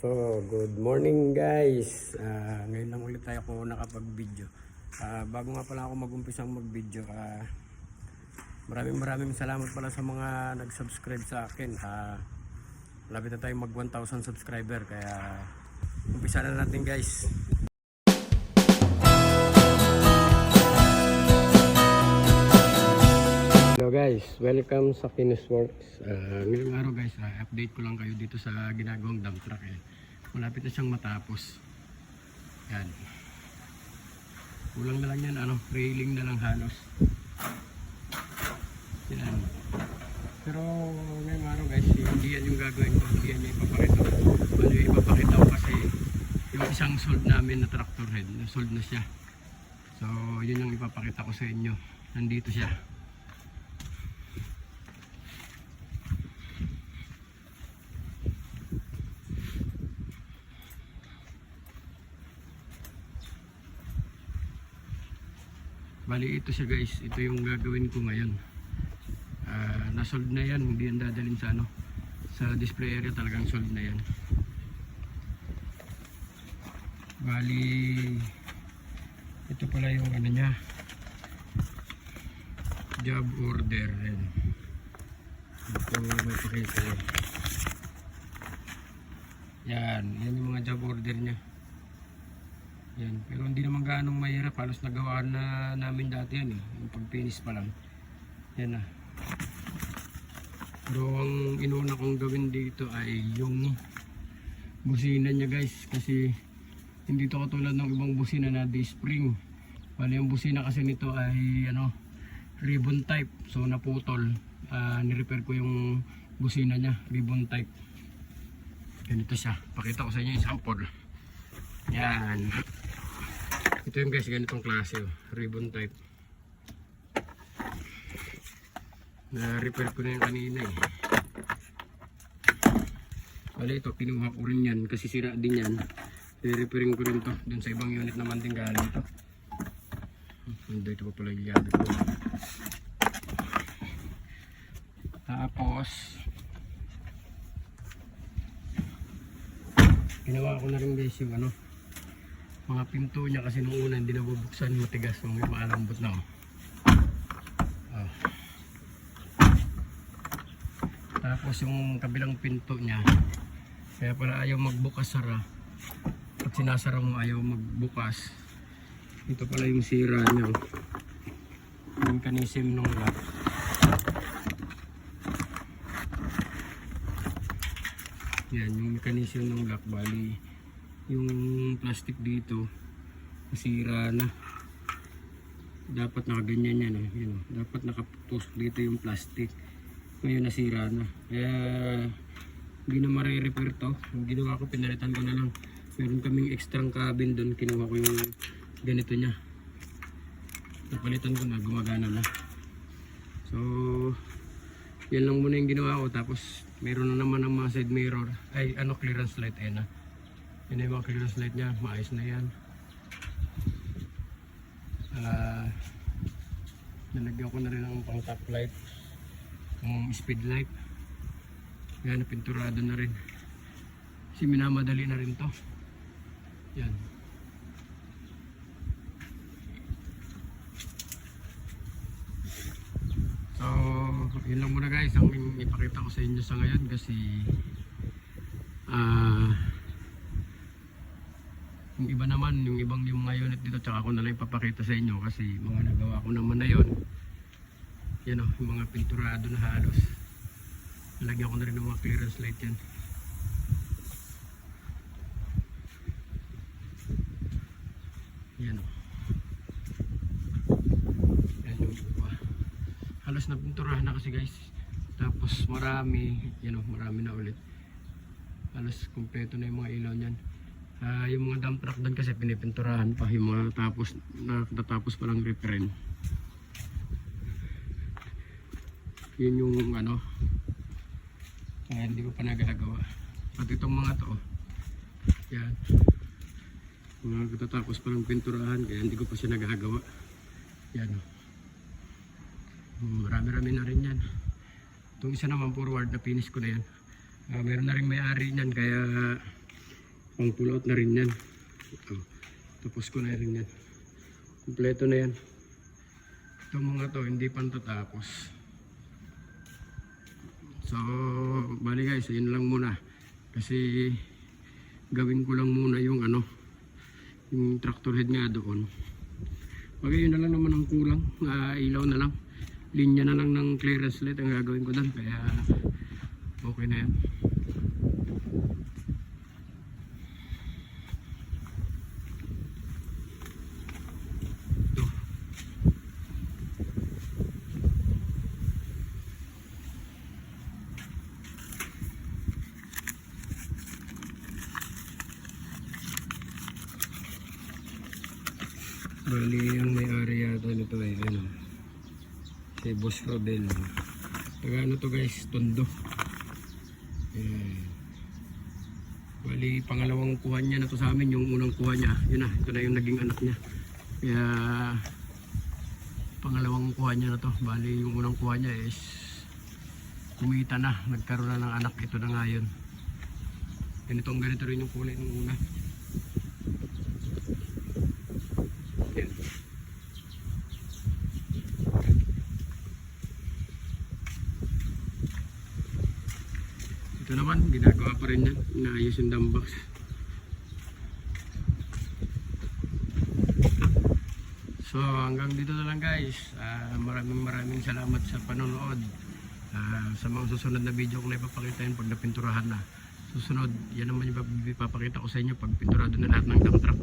So, good morning guys. Ah, ngayon lang ulit tayo ako nakapag-video. Ah, bago nga pala ako mag-umpisang mag-video, ah, maraming maraming salamat pala sa mga nag-subscribe sa akin. Ah, malapit na tayo mag 1,000 subscriber kaya umpisa na natin guys. Guys, welcome sa Kinis Works. Uh, ngayong araw guys, ah, update ko lang kayo dito sa ginagawang dump truck eh. Malapit na siyang matapos. Yan. Kulang na lang yan, ano, railing na lang halos. Yan. Pero ngayong araw guys, hindi yan yung gagawin ko, hindi yan yung ipapakita ko. Ano yung ipapakita ko kasi yung isang sold namin na tractor head, sold na siya. So, yun yung ipapakita ko sa inyo. Nandito siya. Bali ito siya guys, ito yung gagawin ko ngayon. Ah, na-sold na yan, hindi yan dadalhin sa ano. Sa display area talagang sold na yan. Bali ito pala yung ano niya. Job order yan. Ito may pakita yan. Yan, yan yung mga job order niya. Yan, pero hindi naman gaanong mahirap. Halos nagawa na namin dati yan eh. Yung pag-finish pa lang. Yan na. Pero ang inuna kong gawin dito ay yung busina niya guys. Kasi hindi to katulad ng ibang busina na D-spring. Bali yung busina kasi nito ay ano ribbon type. So naputol. Ah, ni-repair ko yung busina niya, ribbon type. Ganito siya. Pakita ko sa inyo yung sample. Yan. Ito yung guys, ganitong klase. Oh. Ribbon type. Na-repair ko na yung kanina eh. Wala ito, pinuha ko rin yan kasi sira din yan. I-repairing ko rin to. Dun sa ibang unit naman din galing ito. Hindi, ito pa pala yung gamit ko. Tapos, ginawa ko na rin guys yung ano, mga pinto niya kasi nung una hindi nabubuksan matigas nung may maalambot na oh. Ah. Tapos yung kabilang pinto niya kaya pala ayaw magbukas sara pag sinasara mo ayaw magbukas ito pala yung sira niya oh. yung mechanism nung lock yan yung mechanism ng lock bali yung plastic dito nasira na. Dapat nakaganyan yan, oh. Yan, oh. dapat nakatusok dito yung plastic. Ngayon nasira na. Kaya hindi na mare-repair to. Ang ginawa ko pinalitan ko na lang. Meron kaming extra cabin doon. Kinuha ko yung ganito niya. Napalitan ko na gumagana na. So yan lang muna yung ginawa ko. Tapos meron na naman ang mga side mirror. Ay ano clearance light eh na yun yung mga clearance light niya maayos na yan. Ah nalagyan ko na rin ng pang top light yung speed light. Yan napinturado na rin. Kasi minamadali na rin to. Yan. So, yun lang muna guys. Ang ipakita ko sa inyo sa ngayon kasi ah yung iba naman, yung ibang yung mga unit dito tsaka ko na lang ipapakita sa inyo kasi mga nagawa ko naman na yun. Yan o, yung mga pinturado na halos. Lagyan ko na rin ng mga clearance light yan. Yan o. Yan yung iba. Halos na pinturahan na kasi guys. Tapos marami yan o marami na ulit. Halos kumpleto na yung mga ilaw niyan Ah, yung mga dump truck doon kasi pinipinturahan pa yung mga tapos natatapos pa lang repair yun. Yung ano. Kaya hindi ko pa nagagawa. Pati itong mga to oh. yan. Mga katatapos pa lang pinturahan kaya hindi ko pa siya nagagawa. Yan oh. marami rami na rin yan. Itong isa naman forward na finish ko na yan. Ah, meron na rin may-ari niyan kaya Pang pull out na rin yan. Oh, tapos ko na rin yan. Kompleto na yan. Itong mga to, hindi pa tapos. So, bali guys, yun lang muna. Kasi gawin ko lang muna yung ano, yung tractor head nga doon. Bagay yun na lang naman ang kulang. Ah, ilaw na lang. Linya na lang ng clearance light ang gagawin ko doon. Kaya okay na yan. Bali, ang may-ari yata nito ay ano, si Boss Rodel. Taga ano to guys, Tondo. Ayan. Bali, pangalawang kuha niya na to sa amin, yung unang kuha niya. Yun na, ito na yung naging anak niya. Kaya, pangalawang kuha niya na to. Bali, yung unang kuha niya is kumita na, nagkaroon na ng anak. Ito na nga yun. Ganitong ganito rin yung kulay ng una. Naman, ginagawa pa rin yan. Inaayos yung dumbox. So hanggang dito na lang guys. Ah, maraming maraming salamat sa panonood. Ah, sa mga susunod na video ko na ipapakita yun pag napinturahan na. Susunod, yan naman yung ipapakita ko sa inyo pag pinturado na lahat ng dump truck.